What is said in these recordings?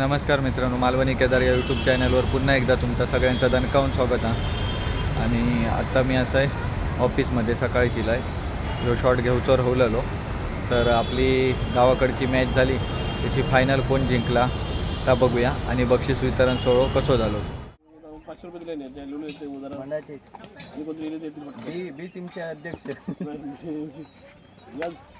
नमस्कार मित्रांनो मालवणी केदार या यूट्यूब चॅनलवर पुन्हा एकदा तुमचं सगळ्यांचं दणकावून स्वागत आहे. आणि आत्ता मी असं आहे ऑफिसमध्ये सकाळची लाय जो शॉट घेऊचो राहिलेलो. तर आपली गावाकडची मॅच झाली. त्याची फायनल कोण जिंकला ता बघूया. आणि बक्षीस वितरण सोहळो कसो झालो पाचशे रुपये दिले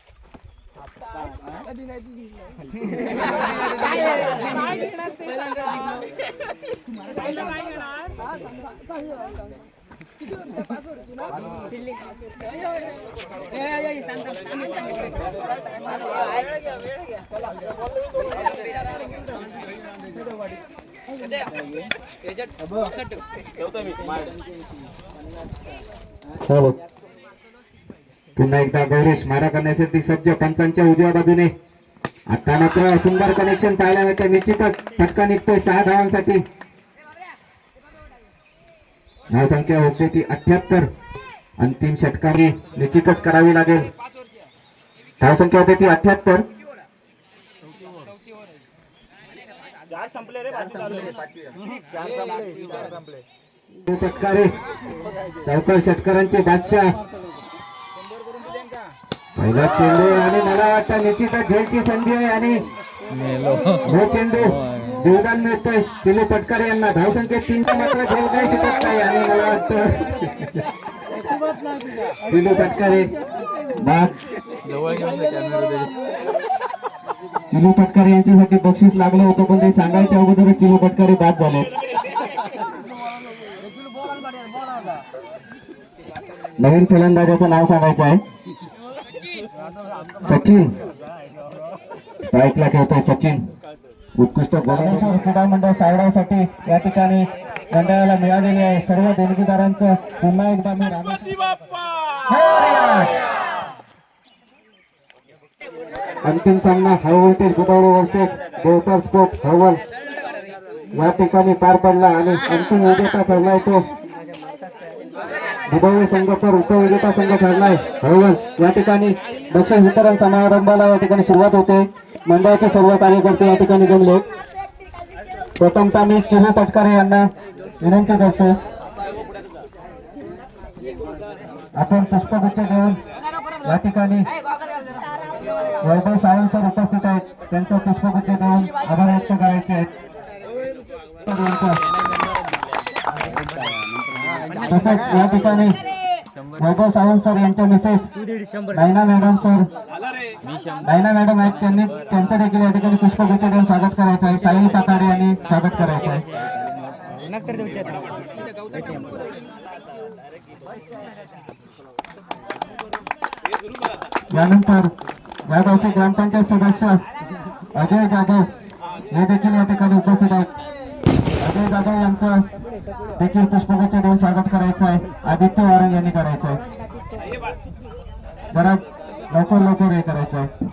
कधी नाही ठेवतो मी हो पुन्हा एकदा गौरीश मारा करण्यासाठी सज्ज पंचांच्या उजव्या बाजूने. आता मात्र सुंदर कनेक्शन पाहायला मिळतं निश्चितच फटका निघतोय सहा धावांसाठी. धावसंख्या होते ती अठ्याहत्तर. अंतिम षटकारी निश्चितच करावी लागेल. धावसंख्या होते ती अठ्याहत्तर. चौकर षटकारांचे बादशाह. पहिला चेंडू आणि मला वाटतं निश्चितच झेलची संधी आहे आणि हो चेंडू जीवदान मिळतोय. चिलू पटकारे यांना धावसंख्येत तीनचा मात्र झेल काही शिकत नाही आणि मला वाटतं चिलू पटकारे चिलू पटकारे यांच्यासाठी बक्षीस लागलं होतं पण ते सांगायच्या अगोदरच चिलू पटकारे बाद झाले. नवीन फलंदाजाचं नाव सांगायचं आहे. सचिन. स्ट्राईकला खेळतोय सचिन. उत्कृष्ट गोलंदाज क्रीडा मंडळ सावडासाठी या ठिकाणी मंडळाला मिळालेले आहे. सर्व देणगीदारांचं पुन्हा एकदा मी राम अंतिम सामना high voltage Budhwade versus Devtar sport हवल. या ठिकाणी पार पडला आणि अंतिम विजेता ठरलाय तो दुबई संघ तर उपविजेता संघ ठरलाय. हळवल या ठिकाणी दक्षिण वितरण समारंभाला या ठिकाणी सुरुवात होते. मंडळाचे सर्व कार्यकर्ते या ठिकाणी जमले. प्रथमतः मी चिमू पटकारे यांना विनंती करतो. आपण पुष्पगुच्छ देऊन या ठिकाणी वैभव सावंत सर उपस्थित आहेत. त्यांचं पुष्पगुच्छ देऊन आभार व्यक्त करायचे आहेत. तसंच या ठिकाणी वैभव सावंत सर यांच्या Mrs Diana madam sir. Diana madam आहेत त्यांनी त्यांचं देखील या ठिकाणी पुष्पगुच्छ देऊन स्वागत करायचं आहे. साहिल काकाडे यांनी स्वागत करायचं आहे. यानंतर या गावचे ग्रामपंचायत सदस्य अजय जाधव हे देखील या ठिकाणी उपस्थित आहेत. अजय जाधव यांचं देखील पुष्पगुच्छ देऊन स्वागत करायचं आहे आदित्य वारंग यांनी करायचं आहे जरा लवकर लवकर हे करायचं आहे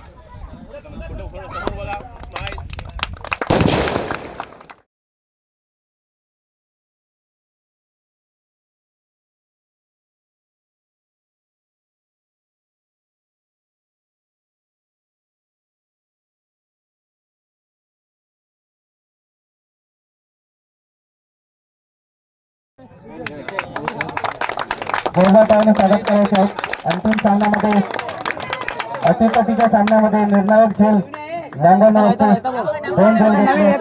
गोलमाटाने स्वागत करायचं आहे. अंतिम सामन्यामध्ये अटीपटीच्या सामन्यामध्ये निर्णायक झेल लांगवण्यावरती दोन झेल घेतले.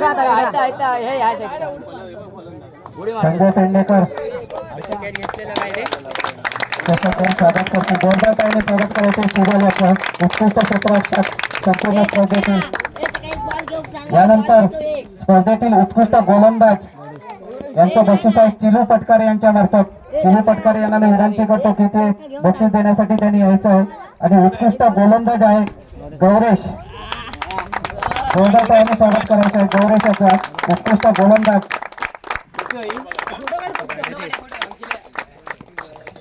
संजय पेंडेकर. तसं कोण स्वागत करते. जोरदार स्वागत करायचे सुबल याचं. उत्कृष्ट क्षेत्ररक्षक संपूर्ण स्पर्धेतील. यानंतर स्पर्धेतील उत्कृष्ट गोलंदाज यांचं बक्षीस आहे चिलू पटकारे यांच्या मार्फत. चिलू पटकारे यांना मी विनंती करतो की ते बक्षीस देण्यासाठी त्यांनी यायचं आहे. आणि उत्कृष्ट गोलंदाज आहे गौरेश. टाईने स्वागत करायचं आहे. गौरेश याचा उत्कृष्ट गोलंदाज.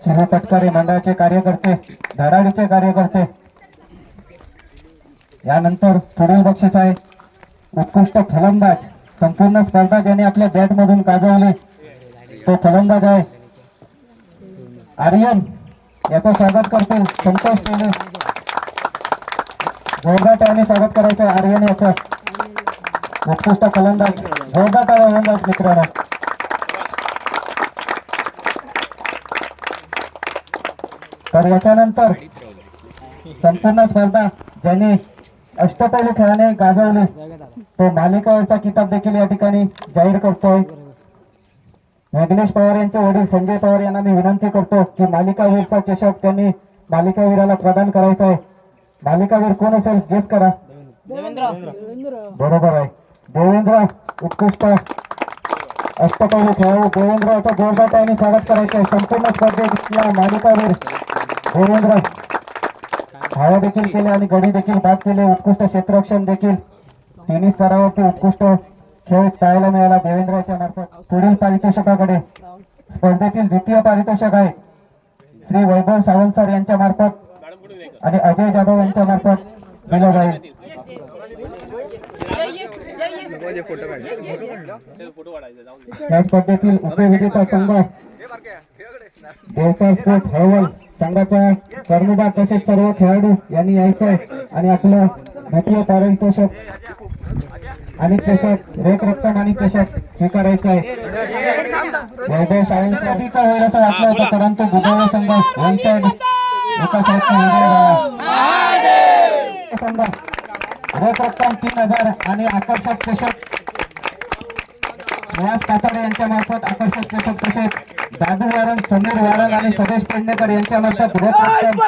चिलू पटकारे मंडळाचे कार्यकर्ते धडाडीचे कार्यकर्ते. यानंतर पुढील बक्षीस आहे उत्कृष्ट फलंदाज. संपूर्ण स्पर्धा ज्याने आपल्या बॅट मधून गाजवली तो फलंदाज आहे. आर्यन याचं स्वागत करतो संतोष टेले जोरदार स्वागत करायचं आहे आर्यन याचं. उत्कृष्ट फलंदाज जोरदार टाळ्या फलंदाज मित्रांनो. तर याच्यानंतर संपूर्ण स्पर्धा ज्याने अष्टपैलू खेळाने गाजवली. तो मालिकावरचा किताब देखील या ठिकाणी जाहीर करतोय. विघ्नेश पवार यांचे वडील संजय पवार यांना मी विनंती करतो की मालिकावीरचा चषक त्यांनी मालिकावीराला प्रदान करायचा आहे. मालिकावीर कोण असेल? गेस करा. बरोबर आहे. देवेंद्र उत्कृष्ट. अष्टपैलू खेळाडू देवेंद्र याचा जोरदार टाईने स्वागत करायचं आहे संपूर्ण स्पर्धेतला मालिकावीर देवेंद्र. धावा देखील केले आणि गडी देखील बाद केले. उत्कृष्ट क्षेत्ररक्षण देखील. तिन्ही स्तरावरती उत्कृष्ट खेळ पाहायला मिळाला देवेंद्रच्या मार्फत. पुढील पारितोषिकाकडे. स्पर्धेतील द्वितीय पारितोषिक आहे. श्री वैभव सावंत सर यांच्या मार्फत आणि अजय जाधव यांच्या मार्फत दिलं जाईल. या स्पर्धेतील उपविजेता संघ देवचा स्पोर्ट हळवल संघाचा कर्णधार तसेच सर्व खेळाडू यांनी यायचंय आणि आपलं द्वितीय पारितोषिक आणि चषक रोख रक्कम आणि चषक स्वीकारायचं आहे. वैभव सावंत आधीचा होईल असं वाटलं होतं परंतु बुधवार संघ वन साइड एका साईडचा संघ रोख रक्कम तीन हजार आणि आकर्षक चषक. सुहास कातडे यांच्या मार्फत आकर्षक चषक तसेच दादू वारण समीर वारण आणि सदेश पेडणेकर यांच्या मार्फत रोख रक्कम